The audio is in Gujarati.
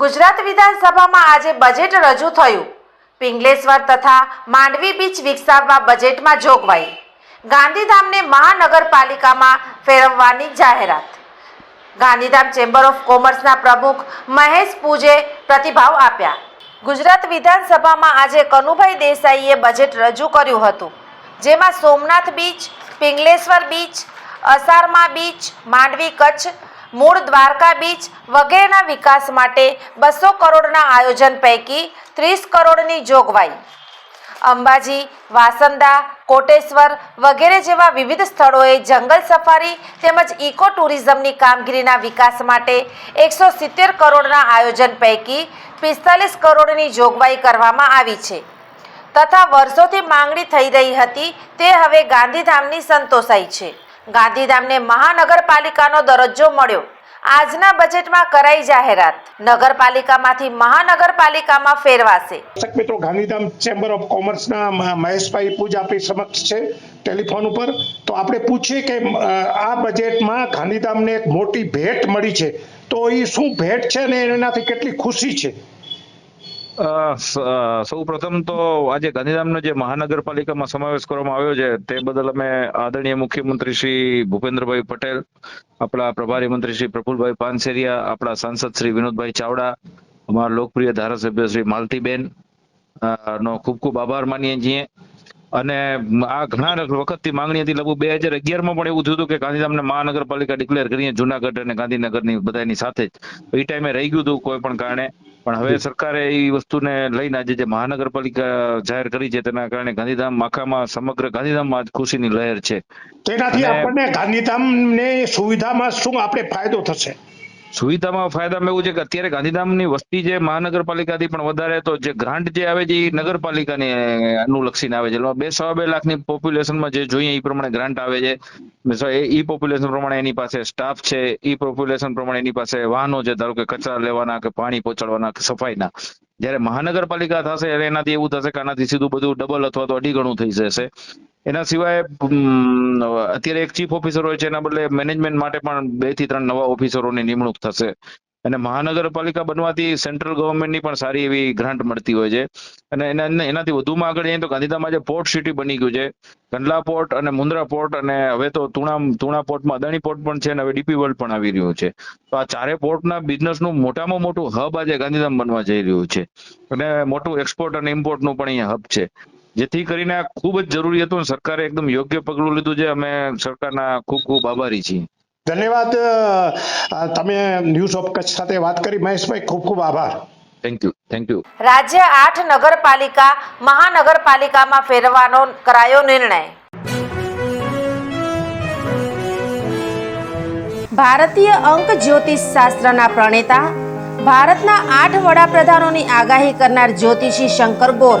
Gujarat વિધાનસભામાં આજે બજેટ રજૂ થયું. પિંગલેશ્વર તથા માંડવી બીચ વિકસાવવા બજેટમાં જોગવાઈ. ગાંધીધામને મહાનગરપાલિકામાં ફેરવવાની જાહેરાત. ગાંધીધામ ચેમ્બર ઓફ કોમર્સના પ્રમુખ મહેશ પૂજે પ્રતિભાવ આપ્યા. ગુજરાત વિધાનસભામાં આજે કનુભાઈ દેસાઈએ બજેટ રજૂ કર્યું હતું. જેમાં Somnath beach Pingleshwar beach Asarma beach Mandvi Kutch Mul Dwarka beach વગેરેના વિકાસ માટે બસો કરોડના આયોજન પૈકી ત્રીસ કરોડની જોગવાઈ. અંબાજી, વાસંદા, કોટેશ્વર વગેરે જેવા વિવિધ સ્થળોએ જંગલ સફારી તેમજ ઇકો ટુરિઝમની કામગીરીના વિકાસ માટે એકસો સિત્તેર કરોડના આયોજન પૈકી પિસ્તાલીસ કરોડની જોગવાઈ કરવામાં આવી છે. તથા વર્ષોથી માંગણી થઈ રહી હતી તે હવે ગાંધીધામની સંતોષાઈ છે. ગાંધીધામને મહાનગરપાલિકાનો દરજ્જો મળ્યો. આજના બજેટમાં કરાઈ જાહેરાત. નગરપાલિકામાંથી મહાનગરપાલિકામાં ફેરવાશે. દર્શક મિત્રો, ગાંધીધામ ચેમ્બર ઓફ કોમર્સના મહેશભાઈ પૂજ આપણી સમક્ષ છે ટેલિફોન ઉપર. તો આપણે પૂછીએ કે આ બજેટમાં ગાંધીધામને એક મોટી ભેટ મળી છે. તો એ શું ભેટ છે ને એનાથી કેટલી ખુશી છે? સ- પ્રથમ તો આજે ગાંધીધામનો જે મહાનગરપાલિકામાં સમાવેશ કરવામાં આવ્યો છે, તે બદલ અમે આદરણીય મુખ્યમંત્રી શ્રી ભૂપેન્દ્રભાઈ પટેલ, આપણા પ્રભારી મંત્રી શ્રી પ્રફુલભાઈ પાનસેરિયા, આપણા સાંસદ શ્રી વિનોદભાઈ ચાવડા, અમારા લોકપ્રિય ધારાસભ્ય શ્રી માલતીબેન નો ખૂબ ખૂબ આભાર માનીએ છીએ. અને આ ઘણા વખતથી માંગણી હતી લગભગ બે હજાર અગિયારમાં પણ એવું થયું હતું કે ગાંધીધામને મહાનગરપાલિકા ડિક્લેર કરીએ, જુનાગઢ અને ગાંધીનગરની બધાની સાથે જ. એ ટાઈમે રહી ગયું હતું કોઈ પણ કારણે. પણ હવે સરકારે એ વસ્તુને લઈને આજે જે મહાનગરપાલિકા જાહેર કરી છે તેના કારણે ગાંધીધામ આખામાં સમગ્ર ગાંધીધામમાં આજ ખુશીની લહેર છે. તેનાથી આપણને ગાંધીધામ ને સુવિધામાં શું આપણે ફાયદો થશે? સુવિધામાં ફાયદામાં એવું છે કે અત્યારે ગાંધીધામની વસ્તી જે મહાનગરપાલિકાથી પણ વધારે, તો જે ગ્રાન્ટ જે આવે છે એ નગરપાલિકાને અનુલક્ષીને આવે છે. બે સવા બે લાખની પોપ્યુલેશનમાં જે જોઈએ એ પ્રમાણે ગ્રાન્ટ આવે છે. એ પોપ્યુલેશન પ્રમાણે એની પાસે સ્ટાફ છે એ પોપ્યુલેશન પ્રમાણે એની પાસે વાહનો છે, ધારો કે કચરા લેવાના કે પાણી પહોંચાડવાના કે સફાઈના. જ્યારે મહાનગરપાલિકા થશે એનાથી એવું થશે કે આનાથી સીધું બધું ડબલ અથવા તો અઢી ગણું થઈ જશે. એના સિવાય અત્યારે એક ચીફ ઓફિસર હોય છે, એના બદલે મેનેજમેન્ટ માટે પણ બેથી ત્રણ નવા ઓફિસરોની નિમણૂક થશે. અને મહાનગરપાલિકા બનવાથી સેન્ટ્રલ ગવર્મેન્ટની પણ સારી એવી ગ્રાન્ટ મળતી હોય છે. અને એના, એના- એનાથી વધુમાં આગળ જઈએ તો ગાંધીધામમાં જે પોર્ટ સિટી બની ગયું છે, કંડલા પોર્ટ અને મુન્દ્રા પોર્ટ અને હવે તો તુણા તુણા પોર્ટમાં અદાણી પોર્ટ પણ છે અને હવે ડીપી વર્લ્ડ પણ આવી રહ્યું છે. તો આ ચારે પોર્ટના બિઝનેસનું મોટામાં મોટું હબ આજે ગાંધીધામ બનવા જઈ રહ્યું છે. અને મોટું એક્સપોર્ટ અને ઇમ્પોર્ટનું પણ અહીંયા હબ છે. જેથી કરીને આ ખૂબ જ જરૂરી હતું સરકારે એકદમ યોગ્ય પગલું લીધું છે. અમે સરકારના ખૂબ ખૂબ આભારી છીએ. ધન્યવાદ. તમે ન્યૂઝ ઓફ કચ્છ સાથે વાત કરી. મહેશભાઈ ખૂબ ખૂબ આભાર. થેન્ક યુ થેન્ક યુ રાજ્ય આઠ નગરપાલિકા મહાનગરપાલિકામાં ફેરવાનો કરાયો નિર્ણય. ભારતીય અંક જ્યોતિષ શાસ્ત્રના પ્રણેતા ભારતના આઠ વડાપ્રધાનોની આગાહી કરનાર જ્યોતિષી શંકર ગોર